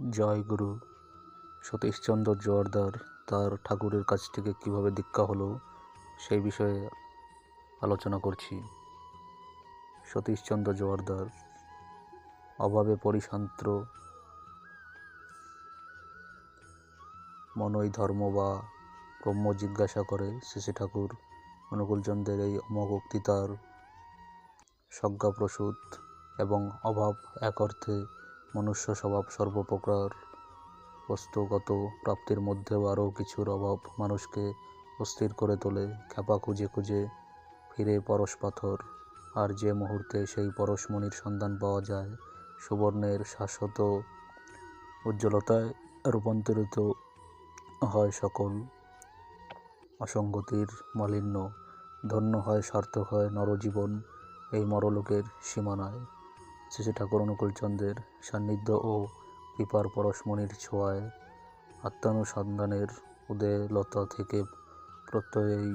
জয় গুরু সতীশচন্দ্র জোয়ারদার তার ঠাকুরের কাছ থেকে কীভাবে দীক্ষা হলো সেই বিষয়ে আলোচনা করছি। সতীশচন্দ্র জোয়ারদার অভাবে পরিশান্ত মনই ধর্ম বা ব্রহ্ম জিজ্ঞাসা করে শ্রী ঠাকুর অনুকূলচন্দ্রের এই অমোঘ উক্তি তার সজ্ঞাপ্রসূত এবং অভাব এক অর্থে মনুষ্য স্বভাব সর্বপ্রকার। বস্তুগত প্রাপ্তির মধ্যেও আরও কিছুর অভাব মানুষকে অস্থির করে তোলে খ্যাপা খুঁজে খুঁজে ফিরে পরশ পাথর। আর যে মুহূর্তে সেই পরশমণির সন্ধান পাওয়া যায়, সুবর্ণের শাশ্বত উজ্জ্বলতায় রূপান্তরিত হয় সকল অসঙ্গতির মালিন্য। ধন্য হয়, সার্থক হয় নরজীবন এই মরলোকের সীমানায়। শ্রী ঠাকুর অনুকূলচন্দ্রের সান্নিধ্য ও কৃপার পরশমণির ছোঁয়ায় আত্মানুসন্ধানের উদয়লতা থেকে প্রত্যয়েই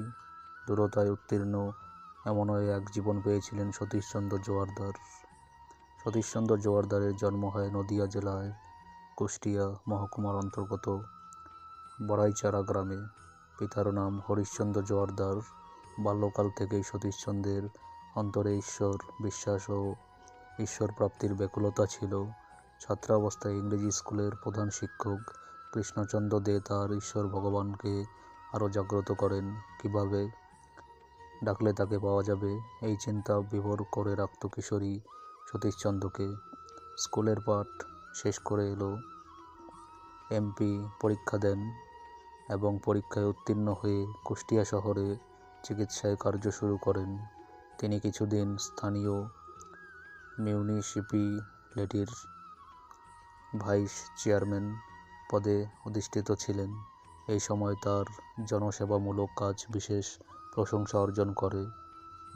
দূরতায় উত্তীর্ণ এমনই এক জীবন পেয়েছিলেন সতীশচন্দ্র জোয়ারদার। সতীশচন্দ্র জোয়ারদারের জন্ম হয় নদিয়া জেলায় কুষ্টিয়া মহকুমার অন্তর্গত বড়াইচারা গ্রামে। পিতার নাম হরিশ্চন্দ্র জোয়ারদার। বাল্যকাল থেকেই সতীশচন্দ্রের অন্তরে ঈশ্বর, বিশ্বাস ও ঈশ্বর প্রাপ্তির ব্যাকুলতা ছিল। ছাত্রাবস্থায় ইংরেজি স্কুলের প্রধান শিক্ষক কৃষ্ণচন্দ্র দে তার ঈশ্বর ভগবানকে আরও জাগ্রত করেন। কীভাবে? ডাকলে তাকে পাওয়া যাবে। এই চিন্তা বিভোর করে রাখত কিশোরী সতীশচন্দ্রকে। স্কুলের পাঠ শেষ করে এলো। এমপি পরীক্ষা দেন এবং পরীক্ষায় উত্তীর্ণ হয়ে কুষ্টিয়া শহরে চিকিৎসায় কার্য শুরু করেন। তিনি কিছুদিন স্থানীয় মিউনিসিপ্যালিটির ভাইস চেয়ারম্যান পদে অধিষ্ঠিত ছিলেন। এই সময় তার জনসেবামূলক কাজ বিশেষ প্রশংসা অর্জন করে।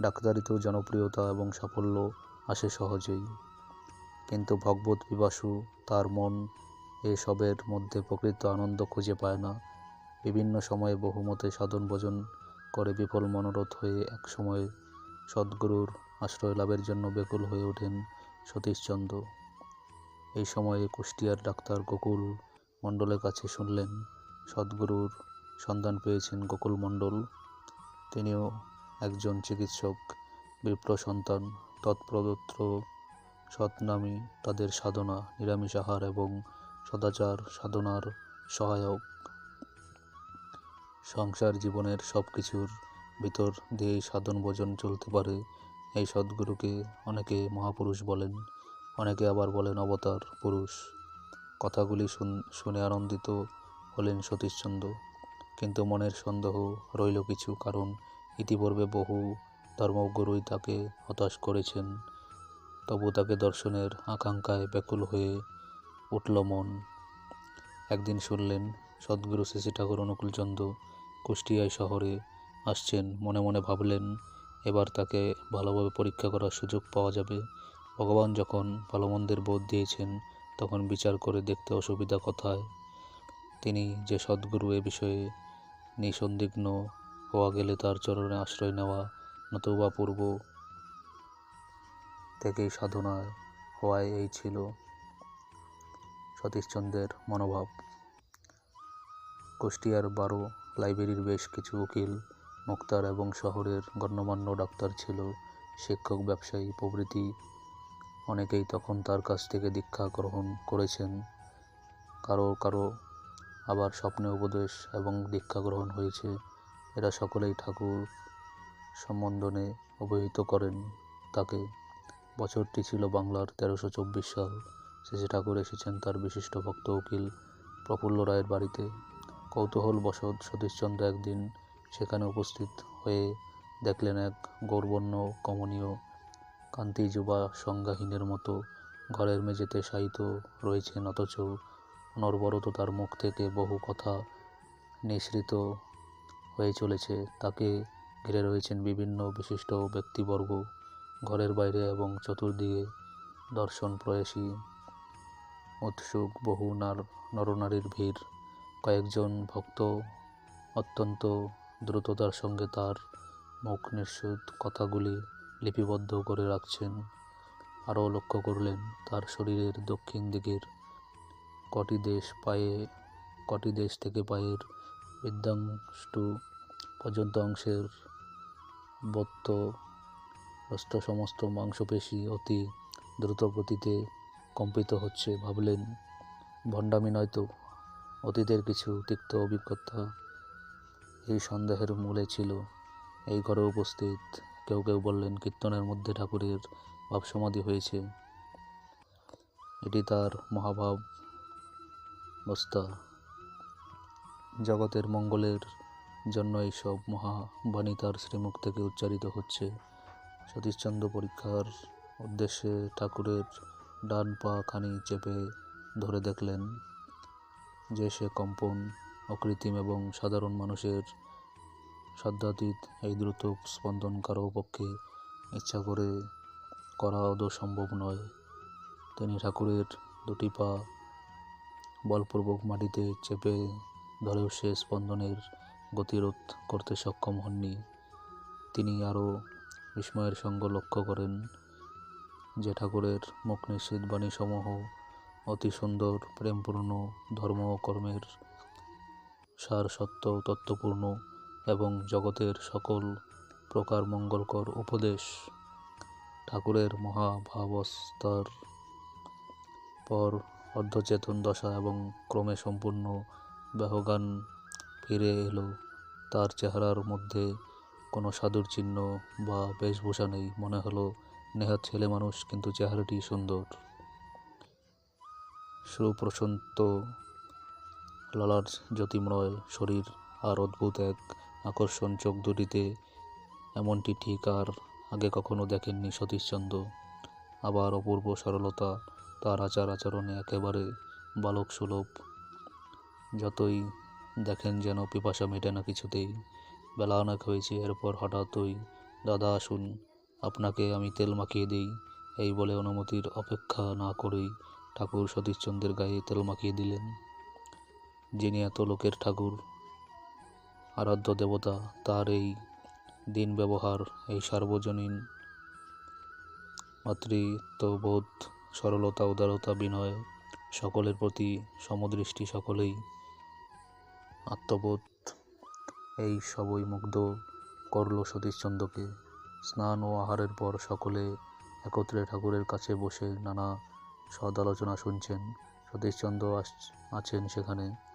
ডাক্তারিতেও জনপ্রিয়তা এবং সাফল্য আসে সহজেই। কিন্তু ভগবত বিবাসু তার মন এসবের মধ্যে প্রকৃত আনন্দ খুঁজে পায় না। বিভিন্ন সময়ে বহুমতে সাধন ভোজন করে বিফল মনোরথ হয়ে এক সময় সদ্গুরুর আশ্রয় লাভের জন্য বেকুল হয়ে ওঠেন সতীশচন্দ্র। এই সময়ে কুষ্টিয়ার ডাক্তার গোকুল মণ্ডলের কাছে শুনলেন, সদ্গুরুর সন্ধান পেয়েছেন গোকুল মণ্ডল। তিনিও একজন চিকিৎসক বিপ্র সন্তান, তৎপ্রদত্ত সৎনামী, তাদের সাধনা, নিরামিষ আহার এবং সদাচার সাধনার সহায়ক। সংসার জীবনের সব কিছুর ভিতর দিয়েই সাধন ভোজন চলতে পারে এই সদ্গুরুকে অনেকে মহাপুরুষ বলেন, অনেকে আবার বলেন অবতার পুরুষ। কথাগুলি শুনে আনন্দিত হলেন সতীশচন্দ্র। কিন্তু মনের সন্দেহ রইল কিছু, কারণ ইতিপূর্বে বহু ধর্মগুরুই তাকে হতাশ করেছেন। তবু তাকে দর্শনের আকাঙ্ক্ষায় ব্যাকুল হয়ে উঠল মন। একদিন শুনলেন, সদ্গুরু শ্রী ঠাকুর অনুকূলচন্দ্র কুষ্টিয়ায় শহরে আসছেন। মনে মনে ভাবলেন এবার তাকে ভালোভাবে পরীক্ষা করার সুযোগ পাওয়া যাবে। ভগবান যখন ভালো মন্দের বোধ দিয়েছেন, তখন বিচার করে দেখতে অসুবিধা কোথায়? তিনি যে সদ্গুরু এ বিষয়ে নিঃসন্দিগ্ন হওয়া গেলে তার চরণে আশ্রয় নেওয়া নতুবা পূর্ব থেকেই সাধনায় হওয়ায় এই ছিল সতীশচন্দ্রের মনোভাব। কুষ্টিয়ার বারো লাইব্রেরির বেশ কিছু উকিল মুক্তার এবং শহরের গণ্যমান্য ডাক্তার ছিল, শিক্ষক, ব্যবসায়ী, প্রভৃতি। অনেকেই তখন তার কাছ থেকে দীক্ষা গ্রহণ করেছেন। কারও কারও আবার স্বপ্নে উপদেশ এবং দীক্ষা গ্রহণ হয়েছে। এরা সকলেই ঠাকুর সম্বন্ধনে অবহিত করেন। তাকে বছরটি ছিল বাংলার তেরোশো চব্বিশ সাল। শ্রী ঠাকুর এসেছেন তার বিশিষ্ট ভক্ত উকিল প্রফুল্ল রায়ের বাড়িতে। কৌতূহলবশত সতীশচন্দ্র একদিন সেখানে উপস্থিত হয়ে দেখলেন এক গৌরবর্ণ কমনীয় কান্তি যুবা সংজ্ঞাহীনের মতো ঘরের মেঝেতে শায়িত রয়েছেন, অথচ অনর্বরত তার মুখ থেকে বহু কথা নিঃসৃত হয়ে চলেছে। তাকে ঘিরে রয়েছেন বিভিন্ন বিশিষ্ট ব্যক্তিবর্গ, ঘরের বাইরে এবং চতুর্দিকে দর্শন প্রয়াসী, উৎসুক, বহু নার, নরনারীর ভিড়। কয়েকজন ভক্ত অত্যন্ত দ্রুততার সঙ্গে তার মুখ নিঃসুত কথাগুলি লিপিবদ্ধ করে রাখছেন। আরও লক্ষ্য করলেন, তার শরীরের দক্ষিণ দিকের কটি দেশ পায়ে, কটি দেশ থেকে পায়ের বৃদ্ধাংষ্টু পর্যন্ত অংশের বত্ত, হস্ত সমস্ত মাংসপেশি অতি দ্রুত গতিতে কম্পিত হচ্ছে। ভাবলেন, ভণ্ডামি নয়তো অতীতের কিছু তিক্ত অভিজ্ঞতা এই সন্দেহের মূলে ছিল। এই ঘরে উপস্থিত কেউ কেউ বললেন, কীর্তনের মধ্যে ঠাকুরের ভাবসমাধি হয়েছে। এটি তার মহাভাব বস্তা। জগতের মঙ্গলের জন্য এইসব মহাবাণী তার শ্রীমুখ থেকে উচ্চারিত হচ্ছে। সতীশচন্দ্র পরীক্ষার উদ্দেশ্যে ঠাকুরের ডান পা খানি চেপে ধরে দেখলেন যে সে কম্পন অকৃত্রিম এবং সাধারণ মানুষের সাধ্যাতীত এই দ্রুত স্পন্দন কারও পক্ষে ইচ্ছা করে করা আদৌ সম্ভব নয়। তিনি ঠাকুরের দুটি পা বলপূর্বক মাটিতে চেপে ধরেও সে স্পন্দনের গতিরোধ করতে সক্ষম হননি। তিনি আরও বিস্ময়ের সঙ্গ লক্ষ্য করেন যে ঠাকুরের মুখ নিশ্চিত বাণীসমূহ অতি সুন্দর, প্রেমপূর্ণ ধর্ম কর্মের সার সত্য তত্ত্বপূর্ণ এবং জগতের সকল প্রকার মঙ্গলকর উপদেশ। ঠাকুরের মহাভাবস্থার পর অর্ধচেতন দশা এবং ক্রমে সম্পূর্ণ ব্যাহগান ফিরে এলো। তার চেহারার মধ্যে কোনো সাধুর চিহ্ন বা বেশভূষা নেই, মনে হলো নেহাত ছেলে মানুষ, কিন্তু চেহারাটি সুন্দর। সুপ্রশান্ত লালার জ্যোতিময় শরীর আর অদ্ভুত এক আকর্ষণ চোখ দুটিতে। এমনটি ঠিক আর আগে কখনো দেখেননি সতীশচন্দ্র। আবার অপূর্ব সরলতা তার আচার আচরণে একেবারে বালক সুলভ যতই দেখেন যেন পিপাসা মেটে না কিছুতেই। বেলা অনেক হয়েছে, এরপর হঠাৎই দাদা আসুন। আপনাকে আমি তেল মাখিয়ে দিই, এই বলে অনুমতির অপেক্ষা না করেই ঠাকুর সতীশচন্দ্রের গায়ে তেল মাখিয়ে দিলেন। যিনি এত লোকের ঠাকুর, আরাধ্য দেবতা, তার এই দিন ব্যবহার এই সার্বজনীন মাতৃত্ববোধ, সরলতা, উদারতা, বিনয়, সকলের প্রতি সমদৃষ্টি, সকলেই আত্মবোধ। এই সবই মুগ্ধ করল সতীশচন্দ্রকে। স্নান ও আহারের পর সকলে একত্রে ঠাকুরের কাছে বসে নানা সদ আলোচনা শুনছেন। সতীশচন্দ্র আছেন সেখানে।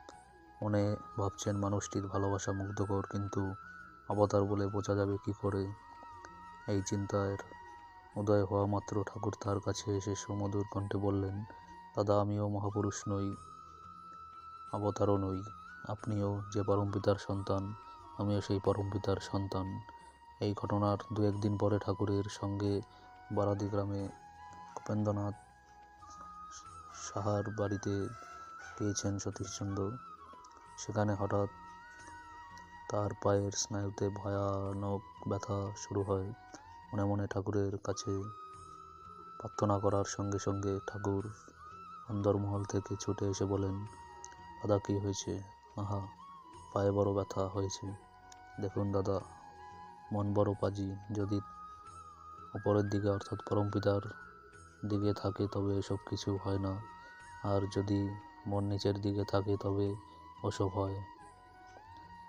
মনে ভাবছেন মানুষটির ভালোবাসা মুগ্ধকর, কিন্তু অবতার বলে বোঝা যাবে কি করে? এই চিন্তার উদয় হওয়া মাত্র ঠাকুর তার কাছে এসে সুমধুর কণ্ঠে বললেন, দাদা, আমিও মহাপুরুষ নই, অবতারও নই। আপনিও যে পরমপিতার সন্তান, আমিও সেই পরমপিতার সন্তান। এই ঘটনার দু একদিন পরে ঠাকুরের সঙ্গে বারাদি গ্রামে উপেন্দ্রনাথ সাহার বাড়িতে পেয়েছেন সতীশচন্দ্র। সেখানে হঠাৎ তার পায়ের স্নায়ুতে ভয়ানক ব্যথা শুরু হয়। মনে মনে ঠাকুরের কাছে প্রার্থনা করার সঙ্গে সঙ্গে ঠাকুর অন্দরমহল থেকে ছুটে এসে বলেন, দাদা, কী হয়েছে? আহা, পায়ে বড় ব্যথা হয়েছে। দেখুন দাদা, মন বড় পাজি। যদি উপরের দিকে অর্থাৎ পরমপিতার দিকে থাকে তবে এসব কিছু হয় না। আর যদি মন নিচের দিকে থাকে তবে ওসব হয়।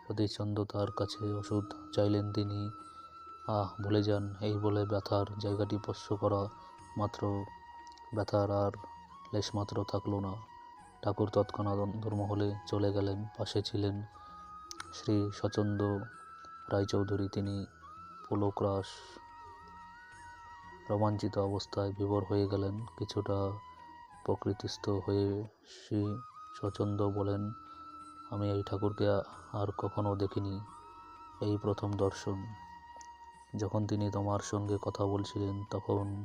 সতীশচন্দ্র তার কাছে ওষুধ চাইলেন তিনি। আহ, ভুলে যান, এই বলে ব্যথার জায়গাটি স্পর্শ করা মাত্র। ব্যথার আর লেশমাত্র থাকল না। ঠাকুর তৎক্ষণাৎ অন্তর্মহলে চলে গেলেন, পাশে ছিলেন শ্রী সচন্দ্র রায়চৌধুরী। তিনি পুলক্রাস রোমাঞ্চিত অবস্থায় বিভোর হয়ে গেলেন। কিছুটা প্রকৃতিস্থ হয়ে শ্রী সচন্দ্র বলেন আমি এই ঠাকুরকে আর কখনো দেখিনি, এই প্রথম দর্শন। যখন তিনি তোমার সঙ্গে কথা বলছিলেন, তখন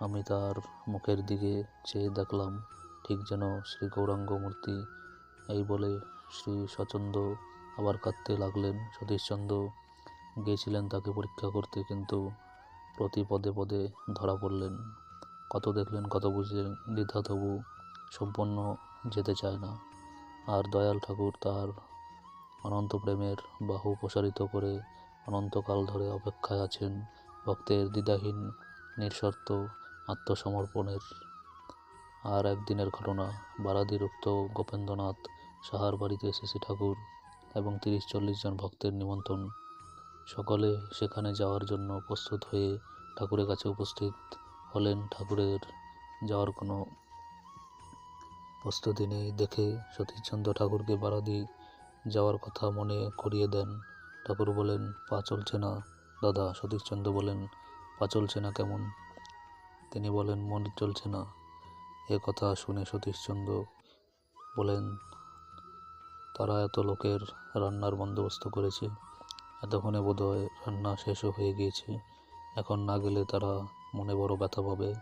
আমি তার মুখের দিকে চেয়ে দেখলাম, ঠিক যেন শ্রী গৌরাঙ্গ মূর্তি এই বলে শ্রী সচন্দ্র আবার কাঁদতে লাগলেন। সতীশচন্দ্র গিয়েছিলেন তাকে পরীক্ষা করতে, কিন্তু প্রতি পদে পদে ধরা পড়লেন। কত দেখলেন, কত বুঝলেন দ্বিধা তবু সম্পন্ন যেতে চায় না। আর দয়াল ঠাকুর তার অনন্ত প্রেমের বাহু প্রসারিত করে অনন্তকাল ধরে অপেক্ষায় আছেন ভক্তের দ্বিধাহীন, নিঃশর্ত আত্মসমর্পণের। আর একদিনের ঘটনা বারাদির উক্ত গোপেন্দ্রনাথ সাহার বাড়িতে শ্রী ঠাকুর এবং তিরিশ চল্লিশ জন ভক্তের নিমন্ত্রণ। সকলে সেখানে যাওয়ার জন্য প্রস্তুত হয়ে ঠাকুরের কাছে উপস্থিত হলেন। ঠাকুরের যাওয়ার কোনো প্রস্তুতি নেই দেখে সতীশচন্দ্র ঠাকুরকে বারাদি যাওয়ার কথা মনে করিয়ে দেন। ঠাকুর বলেন পা চলছে না দাদা। সতীশচন্দ্র বলেন পা চলছে না কেমন? তিনি বলেন মন চলছে না এ কথা শুনে সতীশচন্দ্র বলেন, তারা এত লোকের রান্নার বন্দোবস্ত করেছে। এতক্ষণে বোধহয় রান্না শেষও হয়ে গিয়েছে। এখন না গেলে তারা মনে বড় ব্যথা পাবে।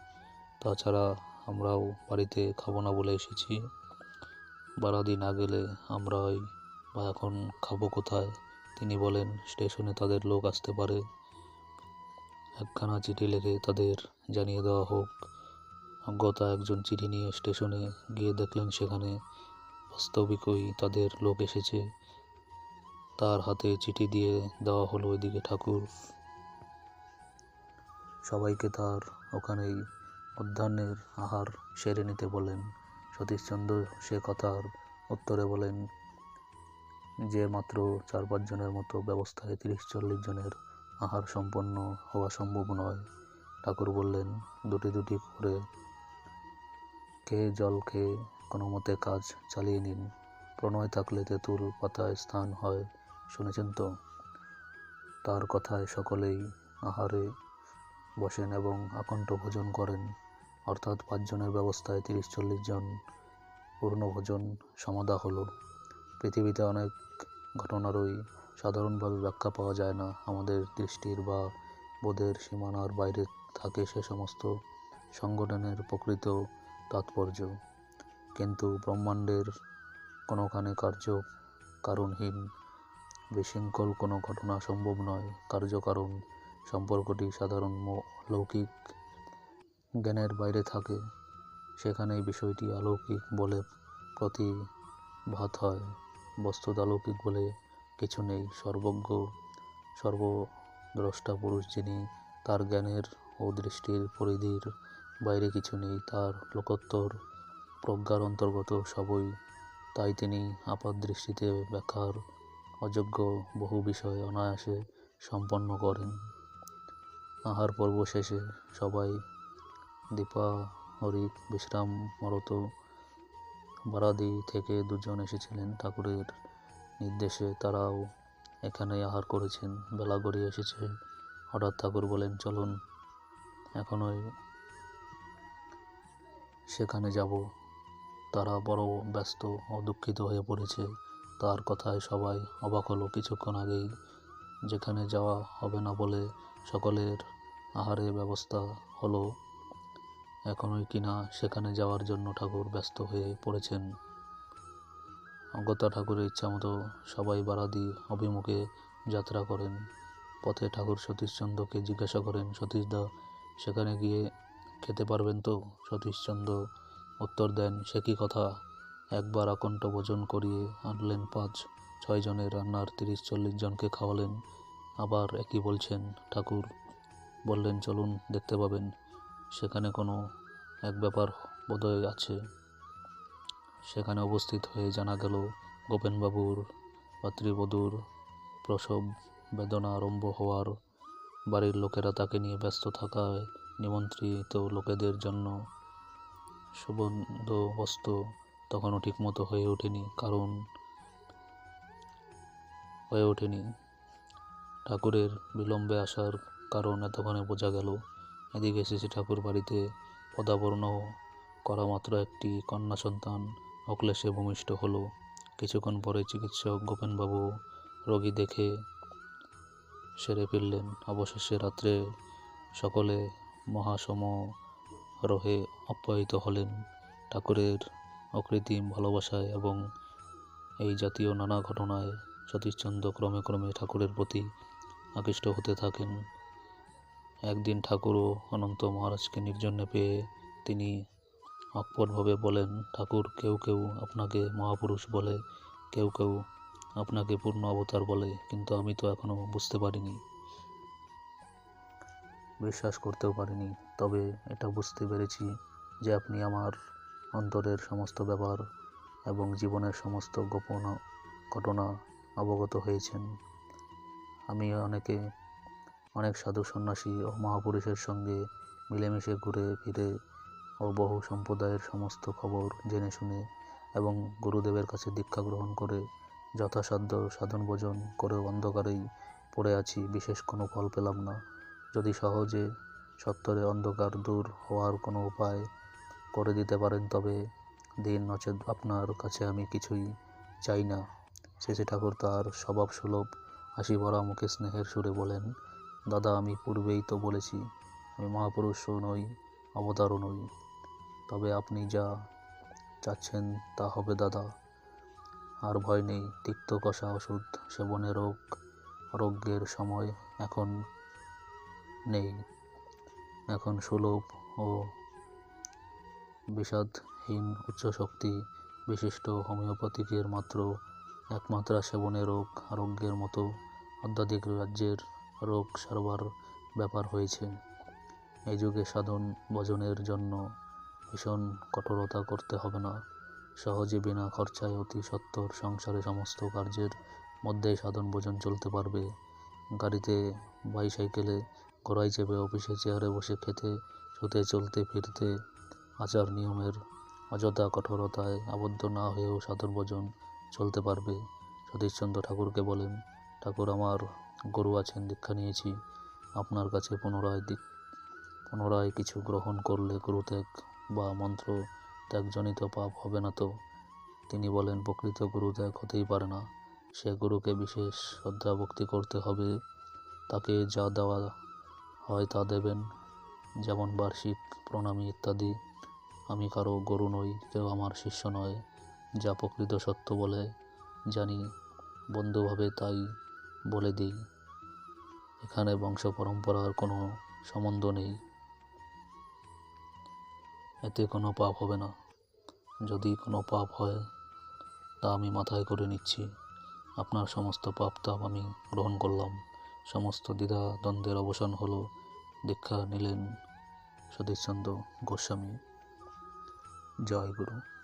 তাছাড়া আমরাও বাড়িতে খাব না বলে এসেছি। বারাদি না গেলে আমরাই বা এখন খাব কোথায়? তিনি বলেন, স্টেশনে তাদের লোক আসতে পারে। একখানা চিঠি লিখে তাদের জানিয়ে দেওয়া হোক। অজ্ঞতা একজন চিঠি নিয়ে স্টেশনে গিয়ে দেখলেন সেখানে বাস্তবিকই তাদের লোক এসেছে। তার হাতে চিঠি দিয়ে দেওয়া হলো ওইদিকে ঠাকুর। সবাইকে তার ওখানেই মধ্যাহ্নের আহার সেরে নিতে বলেন। সতীশচন্দ্র সে কথার উত্তরে বলেন, যে মাত্র চার পাঁচ জনের মতো ব্যবস্থায় তিরিশ চল্লিশ জনের আহার সম্পন্ন হওয়া সম্ভব নয়। ঠাকুর বললেন, দুটি দুটি করে। খেয়ে জল খেয়ে কোনো মতে কাজ চালিয়ে নিন। প্রণয় থাকলে তেঁতুল পাতায় স্থান হয়। শুনেছেন তো? তার কথায় সকলেই আহারে বসেন এবং আকণ্ঠ ভোজন করেন। অর্থাৎ পাঁচজনের ব্যবস্থায় তিরিশ চল্লিশ জন পূর্ণ ভোজন সমাধা হলো। পৃথিবীতে অনেক ঘটনারই সাধারণভাবে ব্যাখ্যা পাওয়া যায় না। আমাদের দৃষ্টির বা বোধের সীমানার বাইরে থাকে সে সমস্ত সংগঠনের প্রকৃত তাৎপর্য। কিন্তু ব্রহ্মাণ্ডের কোনোখানে কার্য কারণহীন, বিশৃঙ্খল কোনো ঘটনা সম্ভব নয়। কার্যকারণ সম্পর্কটি সাধারণ লৌকিক জ্ঞানের বাইরে থাকে। সেখানে এই বিষয়টি অলৌকিক বলে প্রতিভাত হয়। বস্তুত অলৌকিক বলে কিছু নেই। সর্বজ্ঞ, সর্বদ্রষ্টা পুরুষ যিনি তার জ্ঞানের ও দৃষ্টির পরিধির বাইরে কিছু নেই, তার লোকোত্তর প্রজ্ঞার অন্তর্গত সবই। তাই তিনি আপাত দৃষ্টিতে ব্যাখ্যার অযোগ্য বহু বিষয় অনায়াসে সম্পন্ন করেন। আহার পর্ব শেষে সবাই দীপাহরিক বিশ্রামরত বারাদি থেকে দুজন এসেছিলেন ঠাকুরের নির্দেশে। তারাও এখানেই আহার করেছেন। বেলা গড়িয়ে এসেছে। হঠাৎ ঠাকুর বলেন, চলুন, এখনই সেখানে যাব। তারা বড় ব্যস্ত ও দুঃখিত হয়ে পড়েছে। তার কথায় সবাই অবাক হলো। কিছুক্ষণ আগেই, যেখানে যাওয়া হবে না বলে সকলের আহারের ব্যবস্থা হলো। এখনই কিনা সেখানে যাওয়ার জন্য ঠাকুর ব্যস্ত হয়ে পড়েছেন। অজ্ঞতা ঠাকুরের ইচ্ছামতো সবাই বারাদি অভিমুখে যাত্রা করেন। পথে ঠাকুর সতীশচন্দ্রকে জিজ্ঞাসা করেন, সতীশদা, সেখানে গিয়ে খেতে পারবেন তো? সতীশচন্দ্র উত্তর দেন, সে কি কথা? একবার আকণ্ঠ ভোজন করিয়ে আনলেন পাঁচ, ছয় জনের রান্নার তিরিশ চল্লিশ জনকে খাওয়ালেন। আবার একই বলছেন ঠাকুর। বললেন, চলুন, দেখতে পাবেন। সেখানে কোনো এক ব্যাপার বোধহয় আছে। সেখানে উপস্থিত হয়ে জানা গেল গোপেনবাবুর পাত্রীবধূর প্রসব বেদনা আরম্ভ হওয়ার। বাড়ির লোকেরা তাকে নিয়ে ব্যস্ত থাকায় নিমন্ত্রিত লোকেদের জন্য সুবন্দোবস্ত তখনও ঠিকমতো হয়ে ওঠেনি, কারণ হয়ে ওঠেনি। ঠাকুরের বিলম্বে আসার কারণ এতক্ষণে বোঝা গেল এসেছে ঠাকুর বাড়িতে পদাবর্ণ করা মাত্র একটি কন্যা সন্তান অক্লেশে ভূমিষ্ঠ হলো। কিছুক্ষণ পরে চিকিৎসক গোপেনবাবু রোগী দেখে সেরে ফিরলেন। অবশেষে রাত্রে সকলে মহাসমারোহে আপ্যায়িত হলেন। ঠাকুরের অকৃত্রিম ভালোবাসায় এবং এই জাতীয় নানা ঘটনায় সতীশচন্দ্র ক্রমে ক্রমে ঠাকুরের প্রতি আকৃষ্ট হতে থাকেন। একদিন ঠাকুরও অনন্ত মহারাজকে নির্জনে পেয়ে তিনি অকপটভাবে বলেন, ঠাকুর, কেউ কেউ আপনাকে মহাপুরুষ বলে, কেউ কেউ আপনাকে পূর্ণ অবতার বলে, কিন্তু আমি তো এখনও বুঝতে পারিনি, বিশ্বাস করতেও পারিনি। তবে এটা বুঝতে পেরেছি যে আপনি আমার অন্তরের সমস্ত ব্যাপার এবং জীবনের সমস্ত গোপন ঘটনা অবগত হয়েছেন। আমি অনেকে অনেক সাধু সন্ন্যাসী ও মহাপুরুষের সঙ্গে মিলেমিশে ঘুরে ফিরে ও বহু সম্প্রদায়ের সমস্ত খবর জেনে শুনে এবং গুরুদেবের কাছে দীক্ষা গ্রহণ করে যথাসাধ্য সাধন ভোজন করে অন্ধকারেই পড়ে আছি, বিশেষ কোনো ফল পেলাম না। যদি সহজে সত্তরে অন্ধকার দূর হওয়ার কোনো উপায় করে দিতে পারেন, তবে দিন নচেত আপনার কাছে আমি কিছুই চাই না। শেষে ঠাকুর তার স্বভাব সুলভ হাসি ভরা মুখে স্নেহের সুরে বলেন দাদা, আমি পূর্বেই তো বলেছি, আমি মহাপুরুষও নই, অবতারও নই। তবে আপনি যা চাচ্ছেন তা হবে দাদা। আর ভয় নেই, তিক্ত কষা ওষুধ সেবনে রোগ আরোগ্যের সময় এখন নেই। এখন সুলভ ও বিষাদহীন উচ্চশক্তি বিশিষ্ট হোমিওপ্যাথিকের মাত্র একমাত্রা সেবনে রোগ আরোগ্যের মতো অত্যাধিক রাজ্যের রোগ সারবার ব্যাপার হয়েছে। এই যুগে সাধন ভজনের জন্য ভীষণ কঠোরতা করতে হবে না। সহজে বিনা খরচায় অতি সত্বর সংসারে সমস্ত কার্যের মধ্যেই সাধন ভোজন চলতে পারবে। গাড়িতে বাইসাইকেলে ঘোড়ায় চেপে অফিসে চেয়ারে বসে খেতে, শুতে, চলতে, ফিরতে আচার নিয়মের অযথা কঠোরতায় আবদ্ধ না হয়েও সাধন ভোজন চলতে পারবে। সতীশচন্দ্র ঠাকুরকে বলেন, ঠাকুর আমার গরু আছেন, দীক্ষা নিয়েছি। আপনার কাছে পুনরায় দিক পুনরায় কিছু গ্রহণ করলে গুরুত্যাগ বা মন্ত্র ত্যাগজনিত পাপ হবে না তো? তিনি বলেন, প্রকৃত গুরুত্যাগ হতেই পারে না। সে গুরুকে বিশেষ শ্রদ্ধা ভক্তি করতে হবে। তাকে যা দেওয়া হয় তা দেবেন। যেমন বার্ষিক প্রণামী ইত্যাদি। আমি কারও গরু নই, কেউ আমার শিষ্য নয়, যা প্রকৃত সত্য বলে। জানি, বন্ধুভাবে তাই বলে দিই। এখানে বংশ পরম্পরার কোনো সম্বন্ধ নেই। এতে কোনো পাপ হবে না। যদি কোনো পাপ হয়, তা আমি মাথায় করে নিচ্ছি। আপনার সমস্ত পাপ তাপ আমি গ্রহণ করলাম। সমস্ত দ্বিধা দ্বন্দ্বের অবসান হলো। দীক্ষা নিলেন সতীশচন্দ্র গোস্বামী। জয় গুরু।